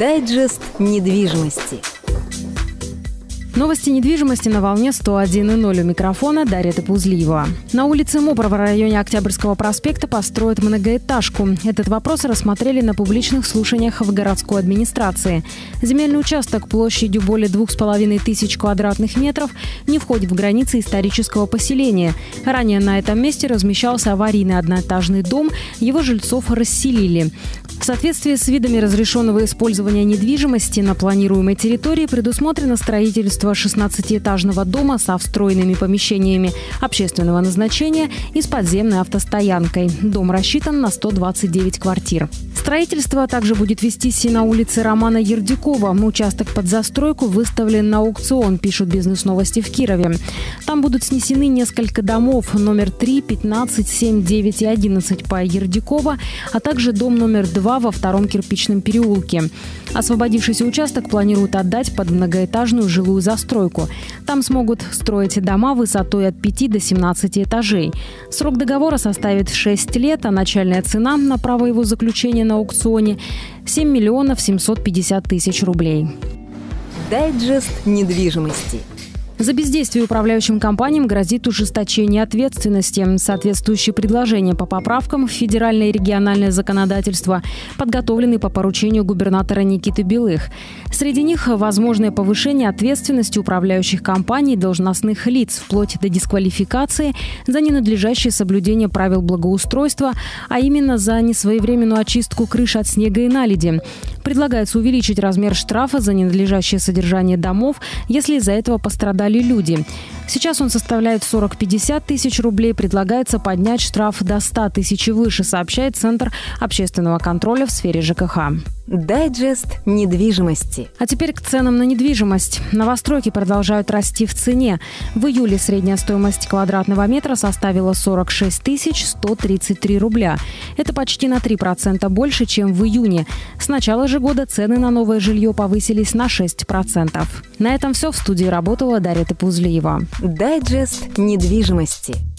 Дайджест недвижимости. Новости недвижимости на волне 101.0 у микрофона Дарья Тапузлиева. На улице Мопра в районе Октябрьского проспекта построят многоэтажку. Этот вопрос рассмотрели на публичных слушаниях в городской администрации. Земельный участок площадью более двух с половиной тысяч квадратных метров не входит в границы исторического поселения. Ранее на этом месте размещался аварийный одноэтажный дом, его жильцов расселили. В соответствии с видами разрешенного использования недвижимости на планируемой территории предусмотрено строительство 16-этажного дома со встроенными помещениями общественного назначения и с подземной автостоянкой. Дом рассчитан на 129 квартир. Строительство также будет вестись и на улице Романа Ердякова. Участок под застройку выставлен на аукцион, пишут бизнес-новости в Кирове. Там будут снесены несколько домов номер 3, 15, 7, 9 и 11 по Ердякова, а также дом номер 2 во втором кирпичном переулке. Освободившийся участок планируют отдать под многоэтажную жилую застройку. Там смогут строить дома высотой от 5 до 17 этажей. Срок договора составит 6 лет, а начальная цена на право его заключения на аукционе 7 миллионов 750 тысяч рублей. Дайджест недвижимости. За бездействие управляющим компаниям грозит ужесточение ответственности. Соответствующие предложения по поправкам в федеральное и региональное законодательство подготовлены по поручению губернатора Никиты Белых. Среди них возможное повышение ответственности управляющих компаний и должностных лиц вплоть до дисквалификации за ненадлежащее соблюдение правил благоустройства, а именно за несвоевременную очистку крыш от снега и наледи. Предлагается увеличить размер штрафа за ненадлежащее содержание домов, если из-за этого пострадали пострадали люди. Сейчас он составляет 40-50 тысяч рублей. Предлагается поднять штраф до 100 тысяч и выше, сообщает Центр общественного контроля в сфере ЖКХ. Дайджест недвижимости. А теперь к ценам на недвижимость. Новостройки продолжают расти в цене. В июле средняя стоимость квадратного метра составила 46 тысяч 133 рубля. Это почти на 3% больше, чем в июне. С начала же года цены на новое жилье повысились на 6%. На этом все. В студии работала Дарья Тепузлиева. Дайджест недвижимости.